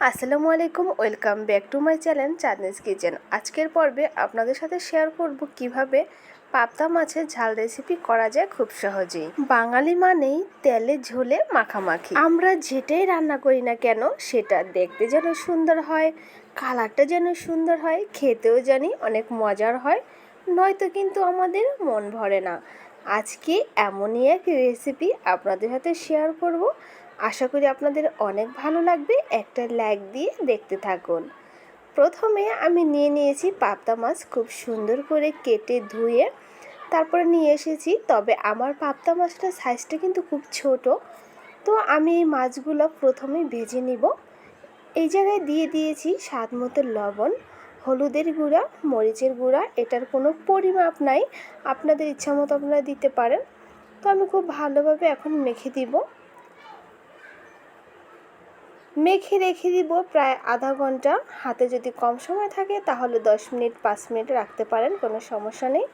আসসালামু আলাইকুম, welcome back to my channel Chandni's kitchen. আজকের পর্বে আপনাদের সাথে শেয়ার করব কীভাবে পাবদা মাছের ঝাল রেসিপি করা যায় খুব সহজেই। বাঙালি মানেই তেলে ঝোলে মাখামাখি। আমরা যেটাই রান্না করি না কেন, সেটা দেখতে যেন সুন্দর হয়, কালারটা যেন সুন্দর হয়, খেতেও জানি অনেক মজার হয়, নয়তো কিন্তু আমাদের মন ভরে না। আজকে এমনই এক রেসিপি আপনাদের সাথে শেয়ার করব আশা করি আপনাদের অনেক ভালো লাগবে একটা লাইক দিয়ে দেখতে থাকুন। প্রথমে আমি নিয়ে নিয়েছি পাবদা মাছ খুব সুন্দর করে কেটে ধুয়ে, তারপরে নিয়ে এসেছি। তবে আমার পাবদা মাছটার সাইজটা কিন্তু খুব ছোট, তো আমি এই মাছগুলো প্রথমে ভেজে নিব। এই জায়গায় দিয়ে দিয়েছি স্বাদ মতো লবণ, হলুদের গুঁড়া, মরিচের গুঁড়া, এটার কোনো পরিমাপ নাই, আপনাদের ইচ্ছা মতো আপনারা দিতে পারেন। তো আমি খুব ভালোভাবে এখন মেখে দিব। মেখে রেখে দিব প্রায় আধা ঘণ্টা। হাতে যদি কম সময় থাকে তাহলে দশ মিনিট, পাঁচ মিনিট রাখতে পারেন, কোনো সমস্যা নেই।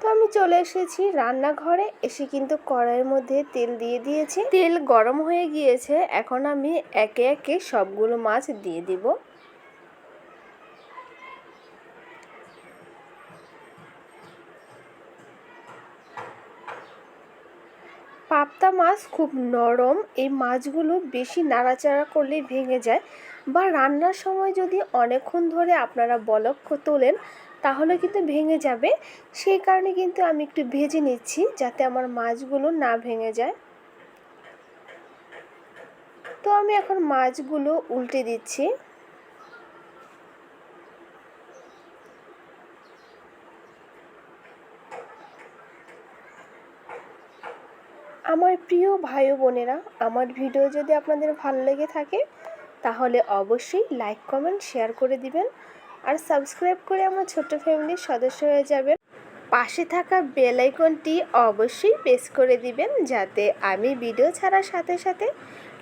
তো আমি চলে এসেছি রান্নাঘরে। এসে কিন্তু কড়াইয়ের মধ্যে তেল দিয়ে দিয়েছি। তেল গরম হয়ে গিয়েছে। এখন আমি একে একে সবগুলো মাছ দিয়ে দিব। পাবদা মাছ খুব নরম, এই মাছগুলো বেশি নাড়াচাড়া করলেই ভেঙে যায়। বা রান্নার সময় যদি অনেকক্ষণ ধরে আপনারা বলক তোলেন, তাহলে কিন্তু ভেঙে যাবে। সেই কারণে কিন্তু আমি একটু ভেজে নিচ্ছি যাতে আমার মাছগুলো না ভেঙে যায়। তো আমি এখন মাছগুলো উল্টে দিচ্ছি। আমার প্রিয় ভাই বোনেরা, আমার ভিডিও যদি আপনাদের ভালো লেগে থাকে, তাহলে অবশ্যই লাইক কমেন্ট শেয়ার করে দিবেন আর সাবস্ক্রাইব করে আমার ছোট্ট ফ্যামিলির সদস্য হয়ে যাবেন। পাশে থাকা বেল আইকনটি অবশ্যই প্রেস করে দিবেন যাতে আমি ভিডিও ছাড়ার সাথে সাথে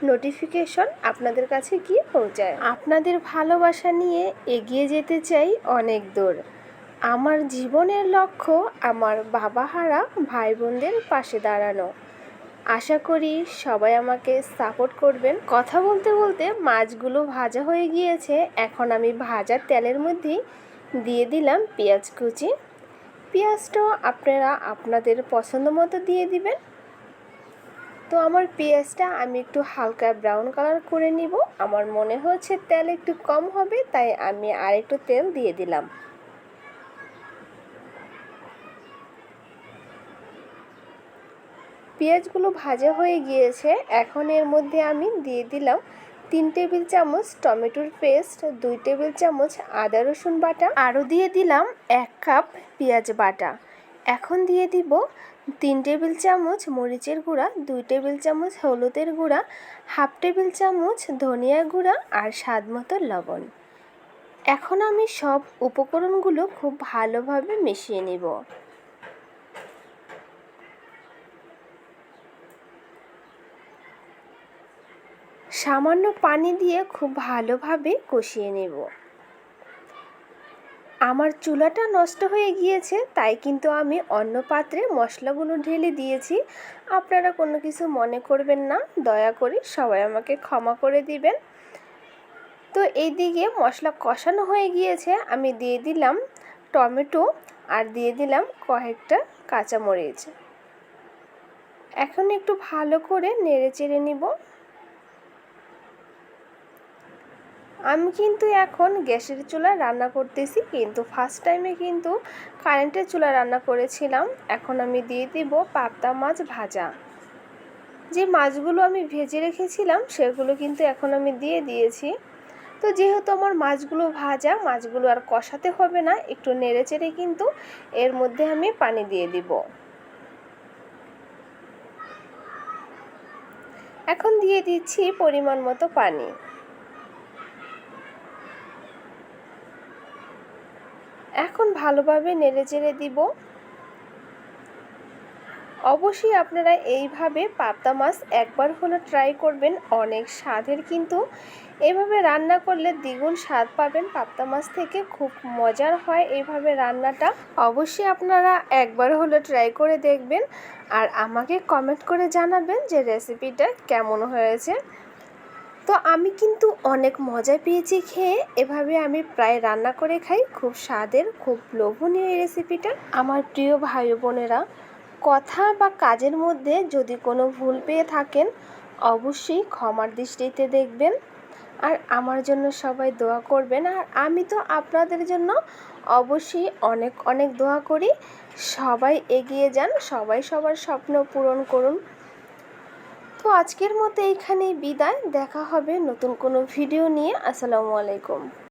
নোটিফিকেশন আপনাদের কাছে গিয়ে পৌঁছায়। আপনাদের ভালোবাসা নিয়ে এগিয়ে যেতে চাই অনেক দূর। আমার জীবনের লক্ষ্য আমার বাবাহারা ভাই বোনদের পাশে দাঁড়ানো। আশা করি সবাই আমাকে সাপোর্ট করবেন। কথা বলতে বলতে মাছগুলো ভাজা হয়ে গিয়েছে। এখন আমি ভাজার তেলের মধ্যেই দিয়ে দিলাম পেঁয়াজ কুচি। পেঁয়াজটাও আপনারা আপনাদের পছন্দ মতো দিয়ে দিবেন। তো আমার পেঁয়াজটা আমি একটু হালকা ব্রাউন কালার করে নিব। আমার মনে হচ্ছে তেল একটু কম হবে, তাই আমি আর একটু তেল দিয়ে দিলাম। পেঁয়াজগুলো ভাজা হয়ে গিয়েছে, এখন এর মধ্যে আমি দিয়ে দিলাম তিন টেবিল চামচ টমেটোর পেস্ট, দুই টেবিল চামচ আদা রসুন বাটা, আরও দিয়ে দিলাম এক কাপ পেঁয়াজ বাটা। এখন দিয়ে দিব তিন টেবিল চামচ মরিচের গুঁড়া, দুই টেবিল চামচ হলুদের গুঁড়া, হাফ টেবিল চামচ ধনিয়া গুঁড়া আর স্বাদ মতো লবণ। এখন আমি সব উপকরণগুলো খুব ভালোভাবে মিশিয়ে নিব। সামান্য পানি দিয়ে খুব ভালোভাবে কষিয়ে নেব। আমার চুলাটা নষ্ট হয়ে গিয়েছে, তাই কিন্তু আমি অন্য পাত্রে মশলাগুলো ঢেলে দিয়েছি। আপনারা কোনো কিছু মনে করবেন না, দয়া করে সবাই আমাকে ক্ষমা করে দিবেন। তো এই দিকে মশলা কষানো হয়ে গিয়েছে, আমি দিয়ে দিলাম টমেটো আর দিয়ে দিলাম কয়েকটা কাঁচামরিচ। এখন একটু ভালো করে নেড়ে চেড়ে নিব। আমি কিন্তু এখন গ্যাসের চুলায় রান্না করতেছি, কিন্তু ফার্স্ট টাইমে কিন্তু কারেন্টের চুলায় রান্না করেছিলাম। এখন আমি দিয়ে দিব পাবদা মাছ ভাজা। যে মাছগুলো আমি ভেজে রেখেছিলাম, সেগুলো কিন্তু এখন আমি দিয়ে দিয়েছি। তো যেহেতু আমার মাছগুলো ভাজা, মাছগুলো আর কষাতে হবে না, একটু নেড়ে চেড়ে কিন্তু এর মধ্যে আমি পানি দিয়ে দিব। এখন দিয়ে দিচ্ছি পরিমাণ মতো পানি। এখন ভালোভাবে নেড়ে চেড়ে দিব। অবশ্যই আপনারা এইভাবে পাবদা মাছ একবার হলো ট্রাই করবেন, অনেক স্বাদের কিন্তু। এভাবে রান্না করলে দ্বিগুণ স্বাদ পাবেন, পাবদা মাছ থেকে খুব মজার হয় এইভাবে রান্নাটা। অবশ্যই আপনারা একবার হলো ট্রাই করে দেখবেন, আর আমাকে কমেন্ট করে জানাবেন যে রেসিপিটা কেমন হয়েছে। তো আমি কিন্তু অনেক মজা পেয়েছি খেয়ে। এভাবে আমি প্রায় রান্না করে খাই। খুব স্বাদের, খুব লোভনীয় এই রেসিপিটা আমার প্রিয় ভাই বোনেরা, কথা বা কাজের মধ্যে যদি কোনো ভুল পেয়ে থাকেন, অবশ্যই ক্ষমার দৃষ্টিতে দেখবেন। আর আমার জন্য সবাই দোয়া করবেন। আর আমি তো আপনাদের জন্য অবশ্যই অনেক অনেক দোয়া করি। সবাই এগিয়ে যান, সবাই সবার স্বপ্ন পূরণ করুন। তো আজকের মতো এইখানেই বিদায়। দেখা হবে নতুন কোনো ভিডিও নিয়ে। আসসালামু আলাইকুম।